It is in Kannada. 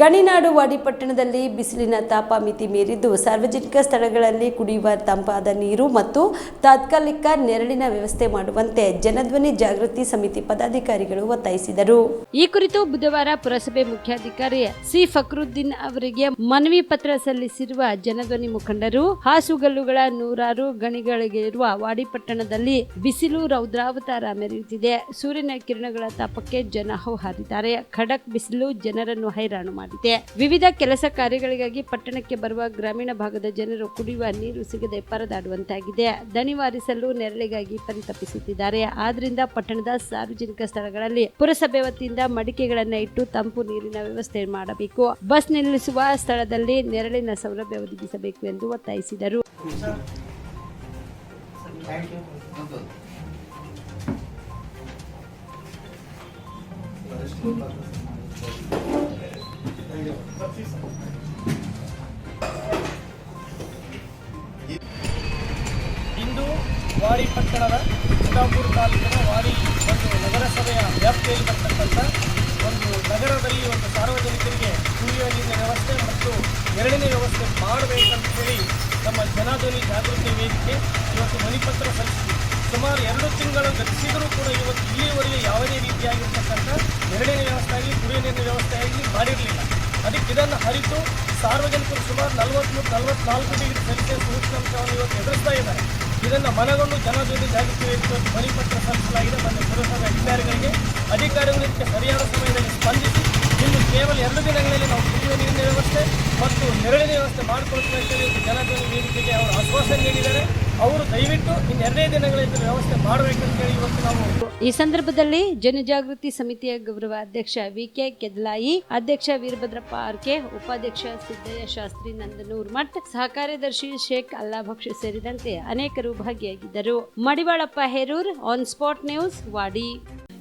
ಗಣಿನಾಡು ವಾಡಿಪಟ್ಟಣದಲ್ಲಿ ಬಿಸಿಲಿನ ತಾಪ ಮಿತಿ ಮೀರಿದ್ದು ಸಾರ್ವಜನಿಕ ಸ್ಥಳಗಳಲ್ಲಿ ಕುಡಿಯುವ ತಂಪಾದ ನೀರು ಮತ್ತು ತಾತ್ಕಾಲಿಕ ನೆರಳಿನ ವ್ಯವಸ್ಥೆ ಮಾಡುವಂತೆ ಜನಧ್ವನಿ ಜಾಗೃತಿ ಸಮಿತಿ ಪದಾಧಿಕಾರಿಗಳು ಒತ್ತಾಯಿಸಿದರು. ಈ ಕುರಿತು ಬುಧವಾರ ಪುರಸಭೆ ಮುಖ್ಯಾಧಿಕಾರಿ ಸಿ ಫಕ್ರುದ್ದೀನ್ ಅವರಿಗೆ ಮನವಿ ಪತ್ರ ಸಲ್ಲಿಸಿರುವ ಜನಧ್ವನಿ ಮುಖಂಡರು, ಹಾಸುಗಲ್ಲುಗಳ ನೂರಾರು ಗಣಿಗಳಿರುವ ವಾಡಿಪಟ್ಟಣದಲ್ಲಿ ಬಿಸಿಲು ರೌದ್ರಾವತಾರ ಮೆರೆಯುತ್ತಿದೆ. ಸೂರ್ಯನ ಕಿರಣಗಳ ತಾಪಕ್ಕೆ ಜನ ಹೌಹಾರಿದ್ದಾರೆ. ಖಡಕ್ ಬಿಸಿಲು ಜನರನ್ನು ಹೈರಾಣು ಮಾಡಿದೆ. ವಿವಿಧ ಕೆಲಸ ಕಾರ್ಯಗಳಿಗಾಗಿ ಪಟ್ಟಣಕ್ಕೆ ಬರುವ ಗ್ರಾಮೀಣ ಭಾಗದ ಜನರು ಕುಡಿಯುವ ನೀರು ಸಿಗದೆ ಪರದಾಡುವಂತಾಗಿದೆ. ದಣಿವಾರಿಸಲು ನೆರಳಿಗಾಗಿ ಪರಿತಪಿಸುತ್ತಿದ್ದಾರೆ. ಆದ್ರಿಂದ ಪಟ್ಟಣದ ಸಾರ್ವಜನಿಕ ಸ್ಥಳಗಳಲ್ಲಿ ಪುರಸಭೆ ವತಿಯಿಂದ ಮಡಿಕೆಗಳನ್ನ ಇಟ್ಟು ತಂಪು ನೀರಿನ ವ್ಯವಸ್ಥೆ ಮಾಡಬೇಕು. ಬಸ್ ನಿಲ್ಲಿಸುವ ಸ್ಥಳದಲ್ಲಿ ನೆರಳಿನ ಸೌಲಭ್ಯ ಒದಗಿಸಬೇಕು ಎಂದು ಒತ್ತಾಯಿಸಿದರು. ಇಂದು ವಾಡಿ ಪಟ್ಟಣದ ಚಿತ್ತಾಪುರ ತಾಲೂಕಿನ ವಾಡಿ ಒಂದು ನಗರಸಭೆಯ ವ್ಯಾಪ್ತಿಯಲ್ಲಿ ಬರ್ತಕ್ಕಂಥ ಒಂದು ನಗರದಲ್ಲಿ ಒಂದು ಸಾರ್ವಜನಿಕರಿಗೆ ಕುಡಿಯುವ ನೀರಿನ ವ್ಯವಸ್ಥೆ ಮತ್ತು ಎರಡನೇ ವ್ಯವಸ್ಥೆ ಮಾಡಬೇಕಂತ ಹೇಳಿ ನಮ್ಮ ಜನಾಧ್ವನಿ ಜಾಗೃತಿ ವೇದಿಕೆ ಇವತ್ತು ಮಣಿಪತ್ರ ಸಲ್ಲಿಸಿದೆ. ಸುಮಾರು ಎರಡು ತಿಂಗಳು ಗತಿಸಿದರೂ ಕೂಡ ಇವತ್ತು ಇಲ್ಲಿಯವರೆಗೆ ಯಾವುದೇ ರೀತಿಯಾಗಿರ್ತಕ್ಕಂಥ ಎರಡನೇ ವ್ಯವಸ್ಥೆ ಆಗಲಿ, ಕುಡಿಯುವ ನೀರಿನ ವ್ಯವಸ್ಥೆ ಆಗಲಿ ಮಾಡಿರಲಿಲ್ಲ. ಅದಕ್ಕೆ ಇದನ್ನು ಅರಿತು ಸಾರ್ವಜನಿಕರು ಸುಮಾರು ನಲವತ್ತ್ಮೂರು ನಲವತ್ನಾಲ್ಕು ಡಿಗ್ರಿ ಸೆಲ್ಸಿಯಸ್ ಉಷ್ಣಾಂಶವನ್ನು ಇವತ್ತು ಎದುರಿಸ್ತಾ ಇದ್ದಾರೆ. ಇದನ್ನು ಮನಗೊಂಡು ಜನಜೊತೆ ಜಾಗೃತಿ ವಹಿಸುವ ಪರಿಪತ್ರ ಸಲ್ಲಿಸಲಾಗಿದೆ. ಮತ್ತು ಪುರಸಭೆ ಅಧಿಕಾರಿಗಳಿಗೆ ಅಧಿಕಾರಿಗಳು ಇದಕ್ಕೆ ಸರಿಯಾದ ಸಮಯದಲ್ಲಿ ಸ್ಪಂದಿಸಿ, ಇನ್ನು ಕೇವಲ ಎರಡು ದಿನಗಳಲ್ಲಿ ನಾವು ಕುಡಿಯುವ ನೀರಿನ ವ್ಯವಸ್ಥೆ ಮತ್ತು ನೆರಳಿನ ವ್ಯವಸ್ಥೆ ಮಾಡಿಕೊಳ್ತಾ ಇದ್ದೇವೆ ಇವತ್ತು ನೀಡಿಕೆಗೆ ಅವರು ಆಶ್ವಾಸನೆ ನೀಡಿದ್ದಾರೆ. ಅವರು ದಯವಿಟ್ಟು ಇನ್ನು ಎರಡೇ ದಿನಗಳಲ್ಲಿ ವ್ಯವಸ್ಥೆ ಮಾಡಬೇಕಂತೇಳಿ ಇವತ್ತು ನಾವು ಈ ಸಂದರ್ಭದಲ್ಲಿ ಜನಜಾಗೃತಿ ಸಮಿತಿಯ ಗೌರವ ಅಧ್ಯಕ್ಷ ವಿಕೆ ಕೆದ್ಲಾಯಿ, ಅಧ್ಯಕ್ಷ ವೀರಭದ್ರಪ್ಪ ಆರ್ಕೆ, ಉಪಾಧ್ಯಕ್ಷ ಸಿದ್ದಯ್ಯ ಶಾಸ್ತ್ರಿ, ನಂದನೂರ್ ಮಠ್ ಸಹ ಕಾರ್ಯದರ್ಶಿ ಶೇಖ್ ಅಲ್ಲಾಭಕ್ಷ ಸೇರಿದಂತೆ ಅನೇಕರು ಭಾಗಿಯಾಗಿದ್ದರು. Madivalappa Herur on spot news Wadi